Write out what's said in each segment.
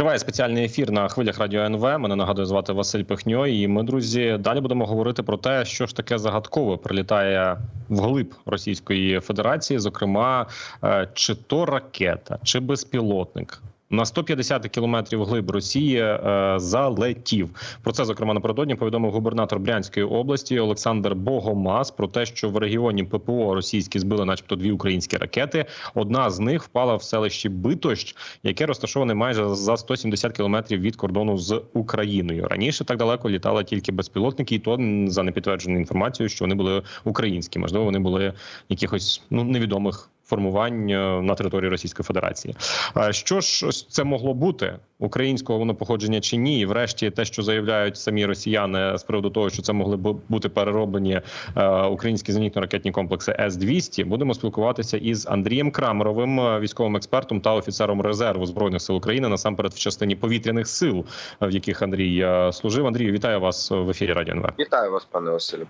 Триває спеціальний ефір на хвилях радіо НВ. Мене нагадує звати Василь Пихньо. І ми, друзі, далі будемо говорити про те, що ж таке загадкове прилітає вглиб Російської Федерації. Зокрема, е, чи то ракета, чи безпілотник. На 150 кілометрів глиб Росії е, залетів. Про це зокрема напередодні повідомив губернатор Брянської області Олександр Богомаз про те, що в регіоні ППО російські збили, начебто, дві українські ракети. Одна з них впала в селищі Битощ, яке розташоване майже за 170 кілометрів від кордону з Україною. Раніше так далеко літали тільки безпілотники, і то за непідтвердженою інформацією, що вони були українські. Можливо, вони були якихось ну невідомих формувань е, на території Російської Федерації. А Що ж це могло бути українського воно походження чи ні? І врешті те, що заявляють самі росіяни з приводу того, що це могли б бути перероблені е, українські зенітно-ракетні комплекси С 200 Будемо спілкуватися із Андрієм Крамеровим, е, військовим експертом та офіцером резерву збройних сил України насамперед в частині повітряних сил, е, в яких Андрій е, служив. Андрію, вітаю вас в ефірі Радіо НВ. Вітаю вас, пане Василю.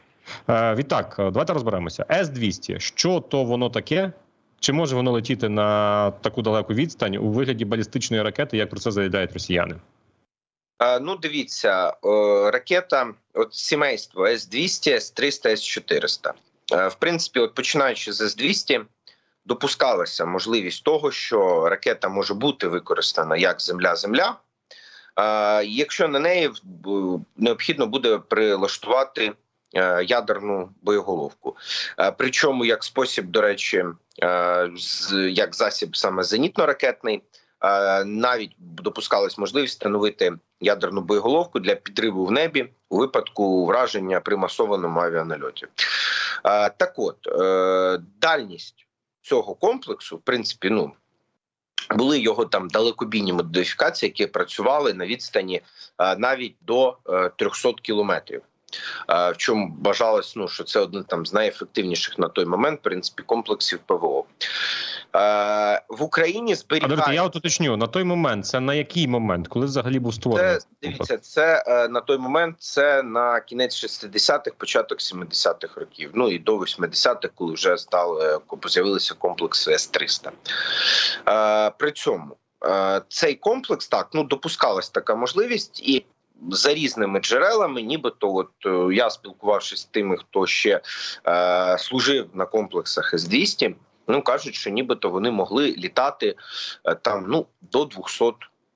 Е, Відтак, е, давайте розберемося. С 200 що то воно таке? Чи може воно летіти на таку далеку відстань у вигляді балістичної ракети, як про це заявляють росіяни? Е, ну, дивіться, ракета, от сімейство С-200, С-300, С-400. Е, в принципі, от починаючи з С-200, допускалася можливість того, що ракета може бути використана як земля-земля. Е, якщо на неї необхідно буде прилаштувати е, ядерну боєголовку. Е, Причому як спосіб, до речі, е, як засіб саме зенітно-ракетний, е, навіть допускалась можливість встановити ядерну боєголовку для підриву в небі у випадку враження при масованому авіанальоті. Е, Так от е, дальність цього комплексу, в принципі, ну. Були його там далекобійні модифікації, які працювали на відстані е, навіть до е, 300 кілометрів. В чому бажалось, ну що це один там з найефективніших на той момент в принципі комплексів ПВО в Україні зберігають... дивіться, я от уточню на той момент. Це на який момент, коли взагалі був створений? Це дивіться, це на той момент. Це на кінець 60-х, початок 70-х років. Ну і до 80-х, коли вже стали з'явилися комплекси С-300. Е, при цьому е, цей комплекс так ну допускалась така можливість і. За різними джерелами, нібито, от е, я спілкувавшись з тими, хто ще е, служив на комплексах С-200, ну кажуть, що нібито вони могли літати е, там ну до 200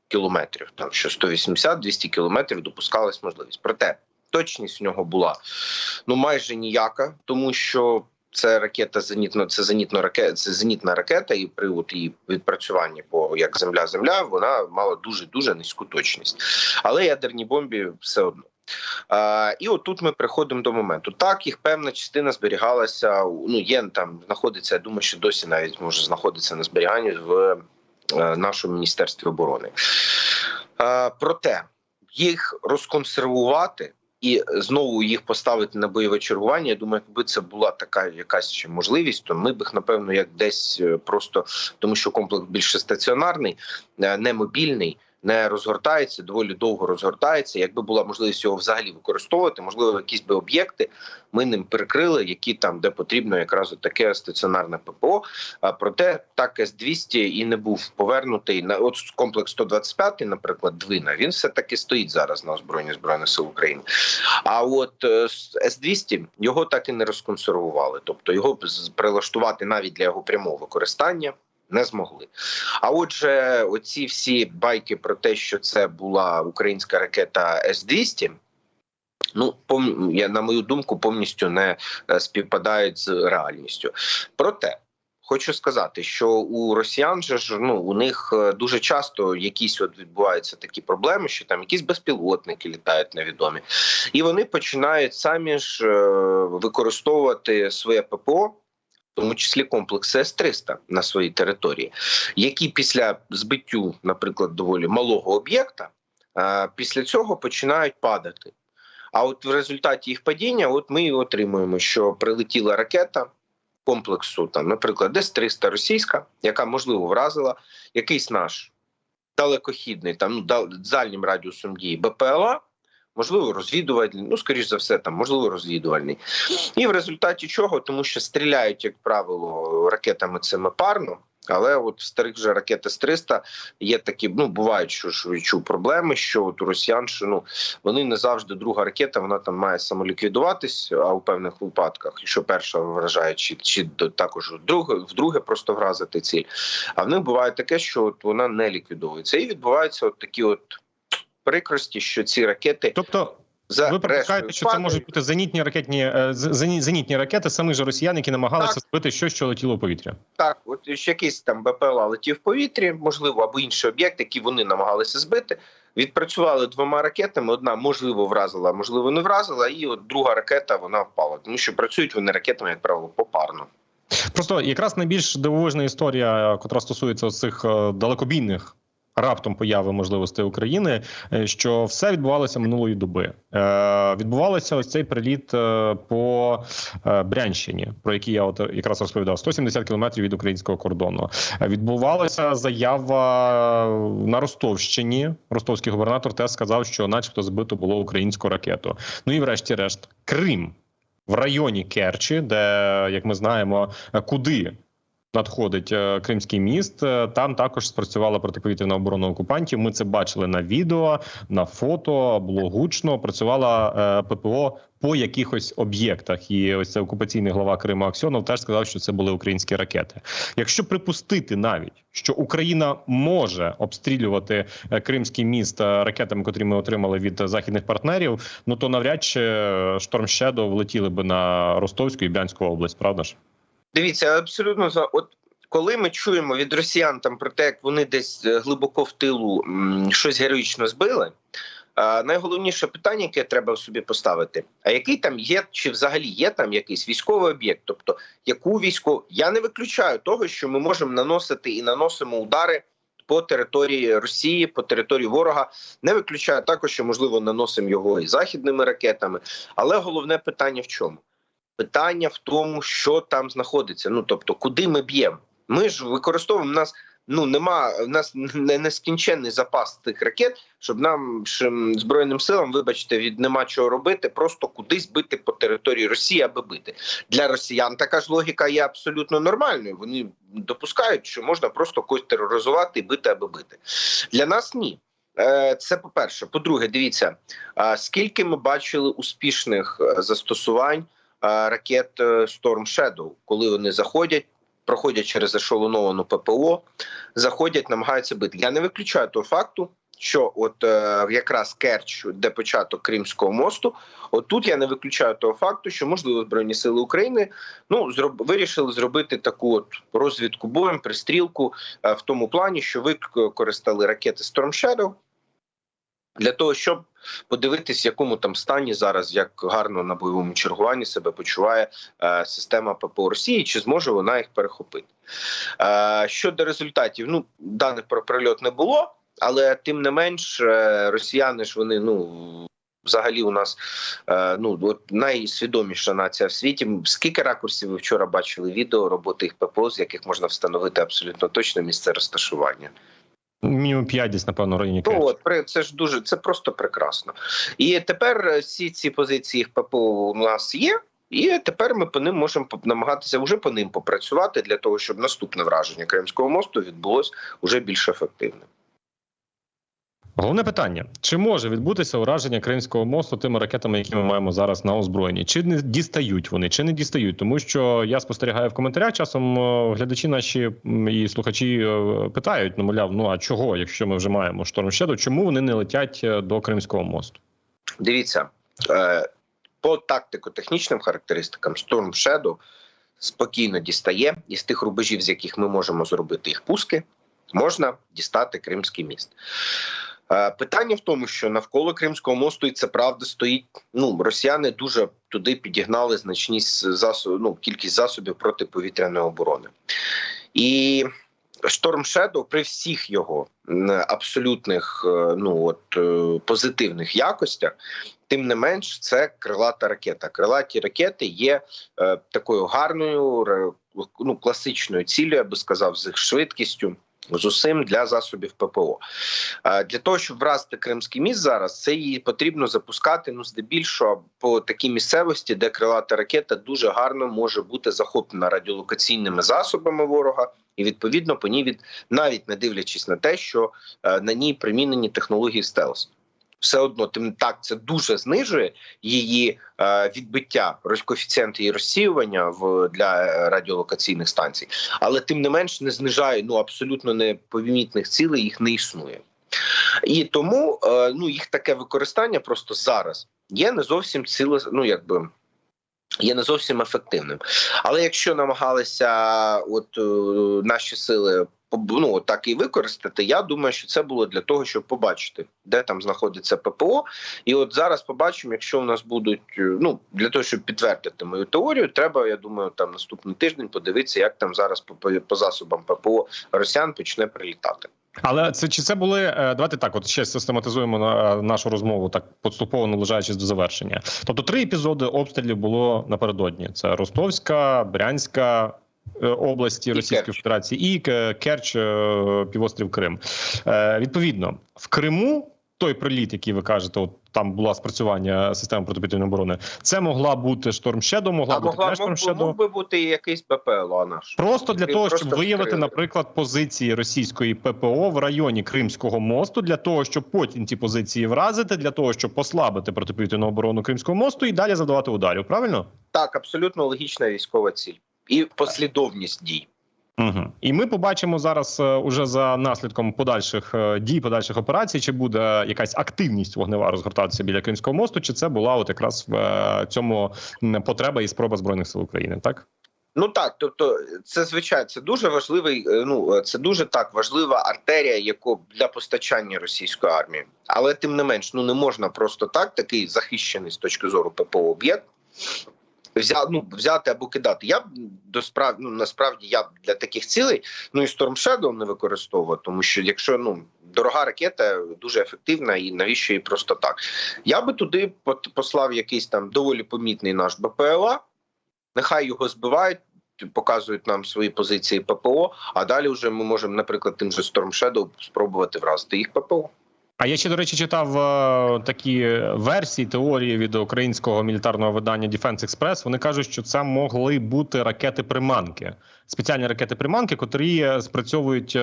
кілометрів, там що 180-200 кілометрів допускалась можливість. Проте точність в нього була ну майже ніяка, тому що це ракета зенітно, це зенітно ракета, це зенітна ракета, і при от її відпрацюванні по як земля-земля вона мала дуже дуже низьку точність, але ядерній бомбі все одно. А, і от тут ми приходимо до моменту. Так, їх певна частина зберігалася. Ну є там, знаходиться. Я думаю, що досі навіть може знаходитися на зберіганні в е, нашому міністерстві оборони. Е, проте їх розконсервувати і знову їх поставити на бойове чергування. Я думаю, якби це була така якась ще можливість, то ми б їх напевно як десь е, просто тому, що комплекс більше стаціонарний, е, не мобільний. Не розгортається, доволі довго розгортається. Якби була можливість його взагалі використовувати, можливо, якісь би об'єкти ми ним перекрили, які там де потрібно, якраз таке стаціонарне ППО. А проте так С-200 і не був повернутий на от комплекс 125, наприклад, Двина. Він все таки стоїть зараз на озброєнні збройних сил України. А от е, с- С-200 його так і не розконсервували, тобто його прилаштувати навіть для його прямого використання. Не змогли. А отже, оці всі байки про те, що це була українська ракета С-200, ну пом... я на мою думку повністю не е, співпадають з реальністю. Проте хочу сказати, що у росіян же ж ну у них е, дуже часто якісь от відбуваються такі проблеми, що там якісь безпілотники літають невідомі, і вони починають самі ж е, використовувати своє ППО. В тому числі комплекси С-300 на своїй території, які після збиттю, наприклад, доволі малого об'єкта, після цього починають падати. А от в результаті їх падіння, от ми і отримуємо, що прилетіла ракета комплексу, там, наприклад, С-300 російська, яка можливо вразила якийсь наш далекохідний, там ну дальнім радіусом дії БПЛА. Можливо, розвідувальний, ну скоріш за все, там можливо розвідувальний, і в результаті чого, тому що стріляють, як правило, ракетами цими парно. Але от в старих же ракет С-300 є такі, ну бувають, що ж відчув проблеми, що от у росіян що, ну, вони не завжди друга ракета, вона там має самоліквідуватись, а у певних випадках, якщо перша вражає, чи чи також друге, вдруге просто вразити ціль. А в них буває таке, що от вона не ліквідовується, і відбуваються от такі от прикрості, що ці ракети, тобто. За ви припускаєте, що це можуть бути зенітні ракетні е, зенітні ракети самих же росіян, які намагалися збити щось, що летіло в повітря. Так, от ще якийсь там БПЛА летів в повітрі, можливо, або інший об'єкт, який вони намагалися збити. Відпрацювали двома ракетами. Одна можливо вразила, можливо, не вразила. І от друга ракета вона впала, тому що працюють вони ракетами, як правило, попарно. Просто якраз найбільш дивовижна історія, котра стосується цих е, далекобійних раптом появи можливостей України, е, що все відбувалося минулої доби. Е, Відбувалося ось цей приліт е, по Брянщині, про який я от якраз розповідав 170 кілометрів від українського кордону. Відбувалася заява на Ростовщині. Ростовський губернатор теж сказав, що, начебто, збито було українську ракету. Ну і, врешті-решт, Крим. В районі Керчі, де як ми знаємо, куди надходить е, Кримський міст. Е, там також спрацювала протиповітряна оборона окупантів. Ми це бачили на відео, на фото було гучно. Працювала е, ППО по якихось об'єктах. І ось це окупаційний глава Криму Аксьонов теж сказав, що це були українські ракети. Якщо припустити навіть, що Україна може обстрілювати Кримський міст ракетами, котрі ми отримали від західних партнерів, ну то навряд чи шторм Щедо влетіли би на Ростовську і Брянську область, правда ж? Дивіться, абсолютно за от. Коли ми чуємо від росіян там про те, як вони десь е, глибоко в тилу щось героїчно збили, найголовніше питання, яке треба собі поставити: а який там є, чи взагалі є там якийсь військовий об'єкт? Тобто, яку військову я не виключаю того, що ми можемо наносити і наносимо удари по території Росії, по території ворога. Не виключаю також, що можливо наносимо його і західними ракетами. Але головне питання в чому? Питання в тому, що там знаходиться. Ну тобто, куди ми б'ємо. Ми ж використовуємо у нас. Ну нема в нас не нескінченний запас тих ракет, щоб нам збройним силам, вибачте, від нема чого робити, просто кудись бити по території Росії, аби бити для росіян. Така ж логіка є абсолютно нормальною. Вони допускають, що можна просто когось тероризувати і бити, аби бити. Для нас ні. Е, це по перше. По-друге, дивіться скільки ми бачили успішних е, застосувань ракет е, Storm Shadow, коли вони заходять. Проходять через ешелоновану ППО, заходять, намагаються бити. Я не виключаю того факту, що от е, якраз Керч, де початок Кримського мосту, от тут я не виключаю того факту, що можливо збройні сили України ну зроб вирішили зробити таку от розвідку боєм, пристрілку е, в тому плані, що використали ракети Storm Shadow для того, щоб подивитись, в якому там стані зараз як гарно на бойовому чергуванні себе почуває е, система ППО Росії, чи зможе вона їх перехопити е, щодо результатів. Ну даних про прильот не було, але тим не менш, е, росіяни ж вони ну. Взагалі, у нас е, ну от найсвідоміша нація в світі. Скільки ракурсів ви вчора бачили відео роботи їх ППО, з яких можна встановити абсолютно точно місце розташування? Мінімум 5 десь, напевно, районі Ну, от, це ж дуже це просто прекрасно. І тепер е, всі ці позиції ППО у нас є. І тепер ми по ним можемо намагатися вже по ним попрацювати для того, щоб наступне враження Кримського мосту відбулось уже більш ефективним. Головне питання: чи може відбутися ураження Кримського мосту тими ракетами, які ми маємо зараз на озброєнні? Чи не дістають вони, чи не дістають? Тому що я спостерігаю в коментарях. Часом е, глядачі наші і слухачі е, питають: ну мовляв, ну а чого, якщо ми вже маємо шторм щеду, чому вони не летять е, до Кримського мосту? Дивіться по тактико-технічним характеристикам, Storm Shadow спокійно дістає із тих рубежів, з яких ми можемо зробити їх пуски, можна дістати Кримський міст. Е, питання в тому, що навколо Кримського мосту і це правда стоїть. Ну росіяни дуже туди підігнали значні засоби, ну, кількість засобів протиповітряної оборони. І Шторм Shadow при всіх його абсолютних е, ну от е, позитивних якостях, тим не менш, це крилата ракета. Крилаті ракети є е, такою гарною ну, класичною цілею, я би сказав, з їх швидкістю з усім для засобів ППО. Для того, щоб вразити Кримський міст зараз, це її потрібно запускати ну здебільшого по такій місцевості, де крилата ракета дуже гарно може бути захоплена радіолокаційними засобами ворога, і відповідно по ній від навіть не дивлячись на те, що е, на ній примінені технології стелс. Все одно тим так це дуже знижує її е, відбиття коефіцієнт її розсіювання в для е, радіолокаційних станцій, але тим не менш не знижає ну абсолютно непомітних цілей, їх не існує. І тому е, ну їх таке використання просто зараз є не зовсім ціле, ну якби. Є не зовсім ефективним, але якщо намагалися, от е, наші сили ну, так і використати, я думаю, що це було для того, щоб побачити, де там знаходиться ППО. І от зараз побачимо, якщо у нас будуть е, ну для того, щоб підтвердити мою теорію, треба, я думаю, там наступний тиждень подивитися, як там зараз по, по, по засобам ППО росіян почне прилітати. Але це чи це були е, давайте так, от ще систематизуємо на нашу розмову, так поступово наближаючись до завершення. Тобто, три епізоди обстрілів було напередодні: це Ростовська, Брянська. Е, Області І Російської Керч. Федерації і Керч, е, півострів Крим. Е, відповідно, в Криму той приліт, який ви кажете, от там було спрацювання системи протиповітряної оборони. Це могла бути Шторм Shadow, могла А бути могла Шторм Shadow. мог би бути і якийсь БПЛА наш. Просто для того, щоб виявити, наприклад, позиції російської ППО в районі Кримського мосту, для того, щоб потім ці позиції вразити, для того, щоб послабити протиповітряну оборону Кримського мосту і далі завдавати ударів. Правильно? Так, абсолютно логічна військова ціль і послідовність дій. Угу. І ми побачимо зараз е, уже за наслідком подальших е, дій, подальших операцій, чи буде якась активність вогнева розгортатися біля Кримського мосту, чи це була от якраз в е, цьому потреба і спроба збройних сил України, так? Ну так, тобто, це звичайно, це дуже важливий. е, Ну це дуже так важлива артерія, яку для постачання російської армії, але тим не менш, ну не можна просто так, такий захищений з точки зору ППО об'єкт. Взяти, ну, взяти або кидати. Я б до справ... ну, насправді я б для таких цілей ну і Storm Shadow не використовував, тому що якщо ну дорога ракета дуже ефективна, і навіщо її просто так? Я би туди послав якийсь там доволі помітний наш БПЛА, нехай його збивають. Показують нам свої позиції ППО, а далі вже ми можемо, наприклад, тим же Storm Shadow спробувати вразити їх ППО. А я ще до речі читав е, такі версії теорії від українського мілітарного видання Defense Express. Вони кажуть, що це могли бути ракети приманки, спеціальні ракети приманки, котрі спрацьовують е,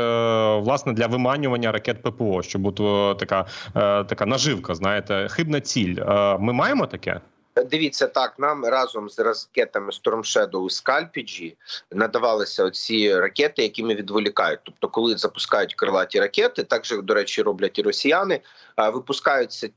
власне для виманювання ракет ППО, щоб бути е, така, е, така наживка. Знаєте, хибна ціль. Е, Ми маємо таке? Дивіться так, нам разом з ракетами Storm Shadow і Scalpig надавалися оці ракети, які ми відволікають. Тобто, коли запускають крилаті ракети, так же, до речі, роблять і росіяни. Випускаються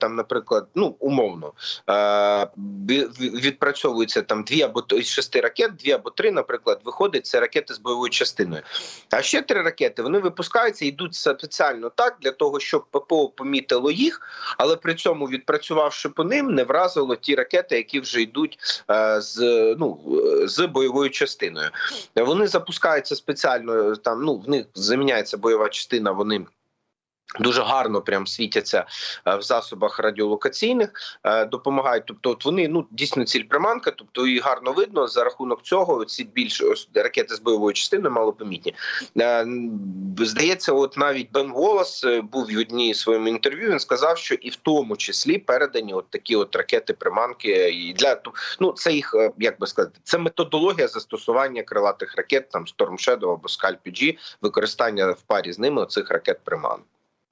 там, наприклад, ну умовно ві- ві- відпрацьовується там дві або із шести ракет, дві або три, наприклад, виходить це ракети з бойовою частиною. А ще три ракети вони випускаються, йдуть спеціально так для того, щоб ППО помітило їх, але при цьому відпрацювавши по ним, не вразило ті ракети, які вже йдуть е, з ну з бойовою частиною. Вони запускаються спеціально там. Ну в них заміняється бойова частина. Вони. Дуже гарно прям світяться е, в засобах радіолокаційних, е, допомагають. Тобто, от вони ну дійсно ціль приманка, тобто її гарно видно. За рахунок цього ці більш ось ракети з бойовою частиною малопомітні. Е, Здається, от навіть Бен Волос був в одній своєму інтерв'ю. Він сказав, що і в тому числі передані от такі от ракети приманки. І для ну це їх як би сказати, це методологія застосування крилатих ракет, там Storm Shadow або Scalp-G, використання в парі з ними оцих ракет приманок.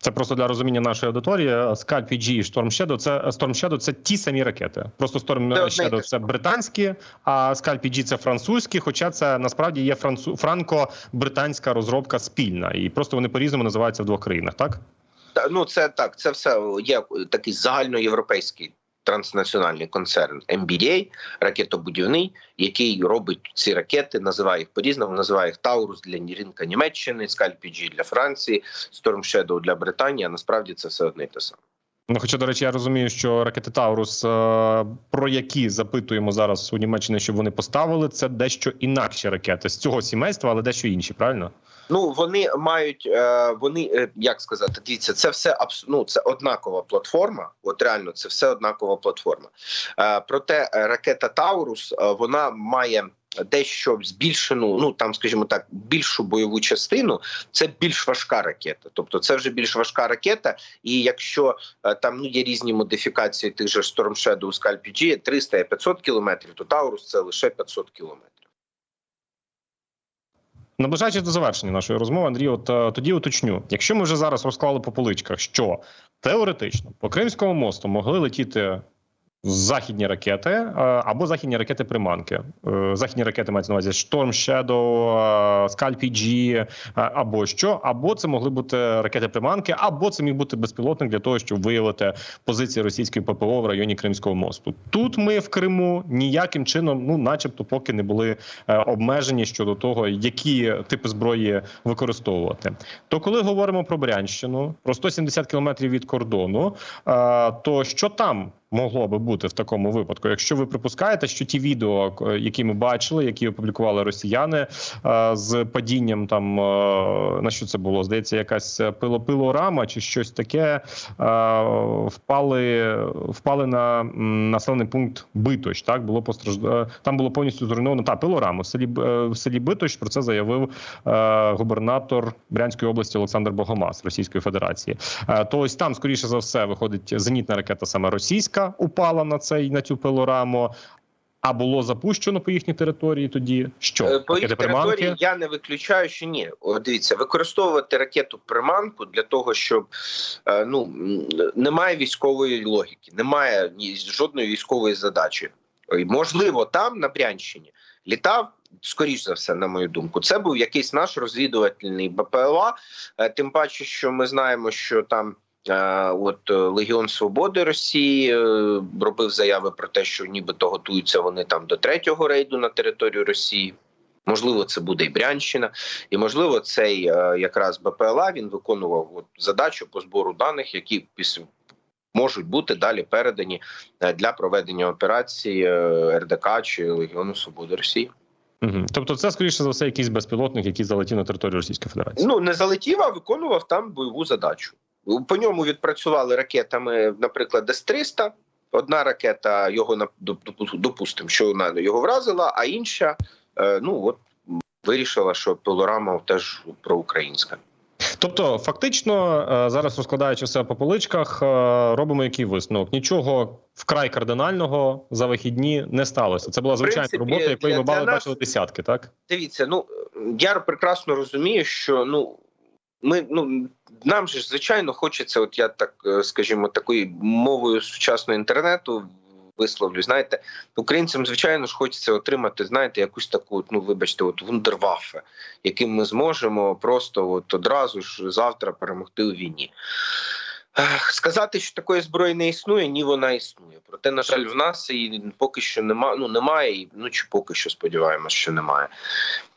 Це просто для розуміння нашої аудиторії. Scalp і Storm Shadow – це Storm Shadow – це ті самі ракети. Просто Storm Shadow – це британські, а Scalp PG – це французькі. Хоча це насправді є францу... франко-британська розробка спільна, і просто вони по різному називаються в двох країнах. Так ну це так, це все є такий загальноєвропейський транснаціональний концерн MBDA, ракетобудівний, який робить ці ракети, називає їх по-різному, називає їх Таурус для ринка Німеччини, Скальпіджі для Франції, Storm Shadow для Британії. А насправді це все одне і те саме. Ну хоча, до речі, я розумію, що ракети Таурус, е, про які запитуємо зараз у Німеччині, щоб вони поставили, це дещо інакші ракети з цього сімейства, але дещо інші, правильно? Ну вони мають е, вони е, як сказати, дивіться, це все ну, це однакова платформа. От реально, це все однакова платформа. Проте ракета Таурус вона має дещо збільшену, ну там, скажімо так, більшу бойову частину, це більш важка ракета. Тобто, це вже більш важка ракета. І якщо е, там ну є різні модифікації тих же Storm Shadow, Scalp PG, 300 і 500 кілометрів, то Таурус це лише 500 кілометрів. Наближаючись до завершення нашої розмови, Андрій, от е, тоді уточню: якщо ми вже зараз розклали по поличках, що теоретично по Кримському мосту могли летіти західні ракети е, або західні ракети приманки. Е, Західні ракети мають на увазі Storm Shadow, е, Scalp е, або що, або це могли бути ракети приманки, або це міг бути безпілотник для того, щоб виявити позиції російської ППО в районі Кримського мосту. Тут ми в Криму ніяким чином, ну начебто, поки не були обмежені щодо того, які типи зброї використовувати. То коли говоримо про Брянщину, про 170 кілометрів від кордону, то що там? Могло би бути в такому випадку, якщо ви припускаєте, що ті відео, які ми бачили, які опублікували росіяни е, з падінням, там е, на що це було? Здається, якась пилопилорама чи щось таке, е, впали, впали на населений пункт Биточ. Так було постраждано. Там було повністю зруйновано та пилораму в селі в селі Биточ. Про це заявив губернатор Брянської області Олександр Богомаз Російської Федерації. То ось там, скоріше за все, виходить зенітна ракета саме російська, упала на цей на цю пилораму. А було запущено по їхній території тоді що Е, По їх території я не виключаю, що ні. О, дивіться, використовувати ракету приманку для того, щоб е, ну немає військової логіки, немає ні жодної військової задачі. Можливо, там на Брянщині літав. Скоріш за все, на мою думку, це був якийсь наш розвідувальний БПЛА. Е, Тим паче, що ми знаємо, що там от е, Легіон Свободи Росії е, робив заяви про те, що нібито готуються вони там до третього рейду на територію Росії. Можливо, це буде і Брянщина, і можливо, цей е, якраз БПЛА він виконував от, задачу по збору даних, які можуть бути далі передані е, для проведення операції е, РДК чи Легіону Свободи Росії. Угу. Тобто, це скоріше за все якийсь безпілотник, який залетів на територію Російської Федерації. Ну не залетів, а виконував там бойову задачу. По ньому відпрацювали ракетами, наприклад, С-300. Одна ракета його допустимо, що вона його вразила, а інша е, ну от вирішила, що пилорама теж проукраїнська. Тобто, фактично, е, зараз розкладаючи все по поличках, е, робимо який висновок. Нічого вкрай кардинального за вихідні не сталося. Це була звичайна принципі, робота, якої ми бали- нас- бачили десятки, так? Дивіться, ну я прекрасно розумію, що ну ми ну нам ж звичайно хочеться, от я так е, скажімо, такою мовою сучасного інтернету. Висловлю, знаєте, українцям, звичайно ж, хочеться отримати, знаєте, якусь таку, ну вибачте, от вундерваффе, яким ми зможемо просто от одразу ж завтра перемогти у війні. Сказати, що такої зброї не існує, ні, вона існує. Проте, на жаль, в нас і поки що немає. Ну немає, і ну чи поки що сподіваємося, що немає.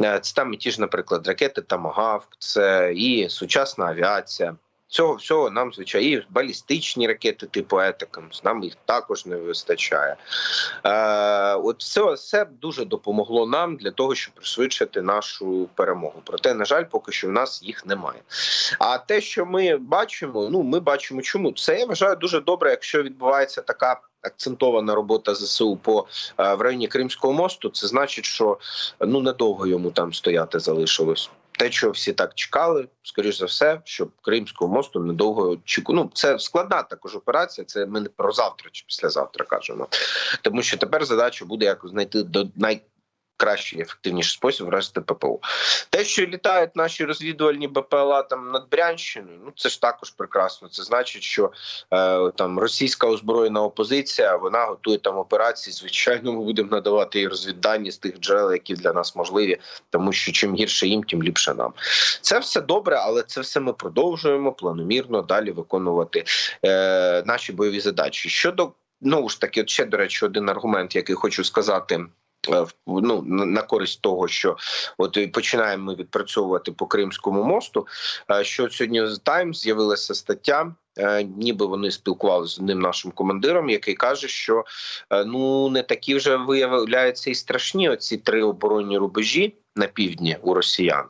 Е, Це там і ті ж, наприклад, ракети Тамагавк, це і сучасна авіація. Цього всього нам звичайно і балістичні ракети типу Етакамс, нам їх також не вистачає. Е, от все, все дуже допомогло нам для того, щоб пришвидшити нашу перемогу. Проте, на жаль, поки що в нас їх немає. А те, що ми бачимо, ну ми бачимо, чому це я вважаю дуже добре, якщо відбувається така. Акцентована робота ЗСУ по е, в районі Кримського мосту. Це значить, що ну недовго йому там стояти залишилось. Те, що всі так чекали, скоріш за все, щоб Кримського мосту недовго чеку. Ну це складна також операція. Це ми не про завтра чи післязавтра кажемо. Тому що тепер задача буде як знайти до найкращий ефективніший спосіб вразити ППО. Те, що літають наші розвідувальні БПЛА там над Брянщиною, ну це ж також прекрасно. Це значить, що е, там російська озброєна опозиція вона готує там операції. Звичайно, ми будемо надавати їй розвіддані з тих джерел, які для нас можливі, тому що чим гірше їм, тим ліпше нам. Це все добре, але це все ми продовжуємо планомірно далі виконувати е, наші бойові задачі. Щодо ну ж таки, ще до речі, один аргумент, який хочу сказати. Е, Ну на користь того, що от починаємо ми відпрацьовувати по Кримському мосту. е, Що сьогодні з Таймс з'явилася стаття, ніби вони спілкувалися з одним нашим командиром, який каже, що е, ну не такі вже виявляються і страшні оці три оборонні рубежі на півдні у росіян.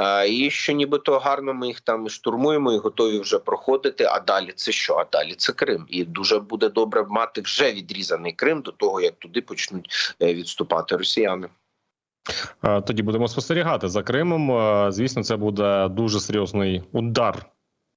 Е, І що нібито гарно ми їх там штурмуємо і готові вже проходити. А далі це що? А далі це Крим. І дуже буде добре мати вже відрізаний Крим до того, як туди почнуть е, відступати росіяни. Е, Тоді будемо спостерігати за Кримом. Е, Звісно, це буде дуже серйозний удар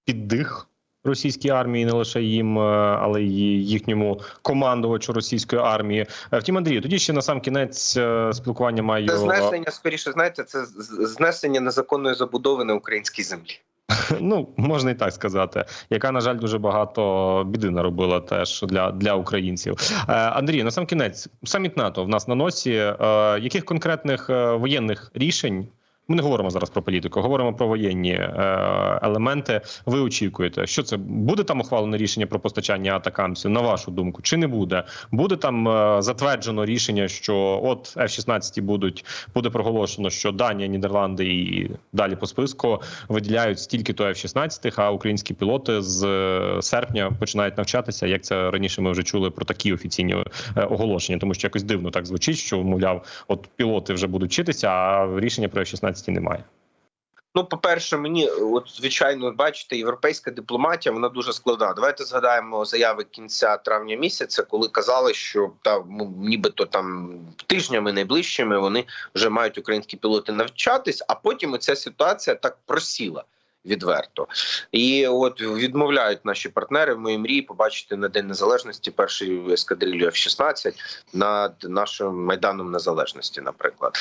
під дих російській армії, не лише їм, е, але й їхньому командувачу російської армії. Е, Втім, Андрію, тоді ще на сам кінець е, спілкування маю Це знесення, скоріше, знаєте, це знесення незаконної забудови на українській землі. Ну, можна і так сказати, яка на жаль дуже багато біди наробила теж для, для українців. Е, Андрій, на сам кінець, саміт НАТО в нас на носі. Е, яких конкретних воєнних рішень? Ми не говоримо зараз про політику, говоримо про воєнні е, елементи. Ви очікуєте, що це буде там ухвалене рішення про постачання атакамсів? На вашу думку, чи не буде? Буде там е, затверджено рішення, що от F-16 будуть буде проголошено, що Данія, Нідерланди і далі по списку виділяють стільки то F-16, а українські пілоти з е, серпня починають навчатися. Як це раніше ми вже чули про такі офіційні е, оголошення, тому що якось дивно так звучить, що мовляв, от пілоти вже будуть вчитися, а рішення про F-16 немає. Ну, по-перше, мені от звичайно, бачите, європейська дипломатія вона дуже складна. Давайте згадаємо заяви кінця травня місяця, коли казали, що та ну, нібито там тижнями найближчими вони вже мають українські пілоти навчатись, а потім ця ситуація так просіла. Відверто і от відмовляють наші партнери в моїй мрії побачити на день незалежності перший ескадрилью F-16 над нашим майданом незалежності. Наприклад,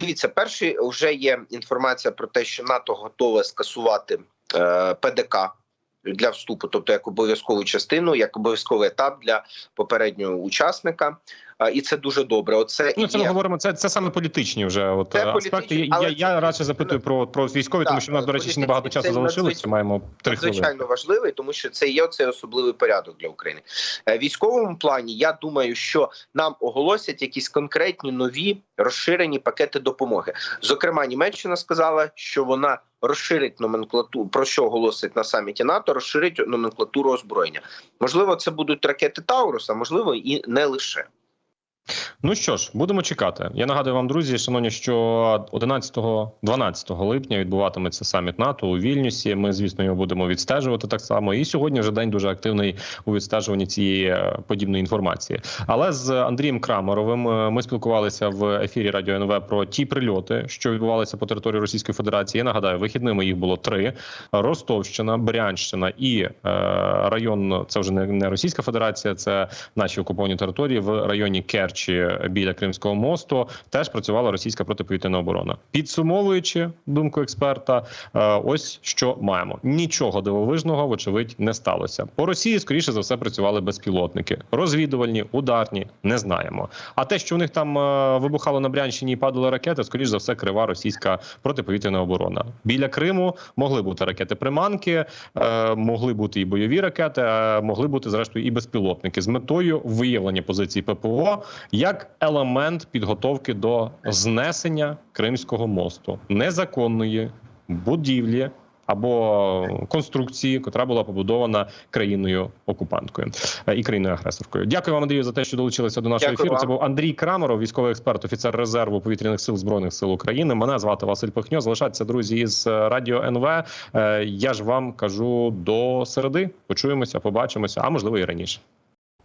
дивіться, перший вже є інформація про те, що НАТО готове скасувати е, ПДК. Для вступу, тобто як обов'язкову частину, як обов'язковий етап для попереднього учасника, і це дуже добре. Оце Ну це ми говоримо. Це це саме політичні вже от Це е, аспекти. Я, але я, я радше запитую про, про військові, Так, тому що в нас, до речі, ще небагато часу це Маємо три хвилини. надзвичайно важливий, тому що це є оцей особливий порядок для України. Е, військовому плані я думаю, що нам оголосять якісь конкретні нові розширені пакети допомоги. Зокрема, Німеччина сказала, що вона розширить номенклатуру, про що оголосить на саміті НАТО, розширить номенклатуру озброєння. Можливо, це будуть ракети Таурус, а можливо і не лише. Ну що ж, будемо чекати. Я нагадую вам, друзі, шановні, що 11-12 липня відбуватиметься саміт НАТО у Вільнюсі. Ми, звісно, його будемо відстежувати так само. І сьогодні вже день дуже активний у відстежуванні цієї е, подібної інформації. Але з Андрієм Крамаровим е, ми спілкувалися в ефірі Радіо НВ про ті прильоти, що відбувалися по території Російської Федерації. Я нагадаю, вихідними їх було три: Ростовщина, Брянщина і е, район. Це вже не, Російська Федерація, це наші окуповані території в районі Керчі біля Кримського мосту. Теж працювала російська протиповітряна оборона. Підсумовуючи думку експерта, е, ось що маємо: нічого дивовижного, вочевидь, не сталося. По Росії, скоріше за все, працювали безпілотники, розвідувальні, ударні, не знаємо. А те, що у них там е, вибухало на Брянщині і падали ракети, скоріш за все, крива російська протиповітряна оборона. Біля Криму могли бути ракети приманки, е, могли бути і бойові ракети, могли бути зрештою і безпілотники з метою виявлення позицій ППО як елемент підготовки до знесення Кримського мосту незаконної будівлі. Або конструкції, котра була побудована країною окупанткою е, і країною агресоркою. Дякую вам, Андрію, за те, що долучилися до нашого Дякую ефіру. Це був Андрій Крамаров, військовий експерт, офіцер резерву повітряних сил збройних сил України. Мене звати Василь Пихньо. Залишайтеся, друзі, із е, радіо НВ. Е, Я ж вам кажу до середи. Почуємося, побачимося, а можливо і раніше.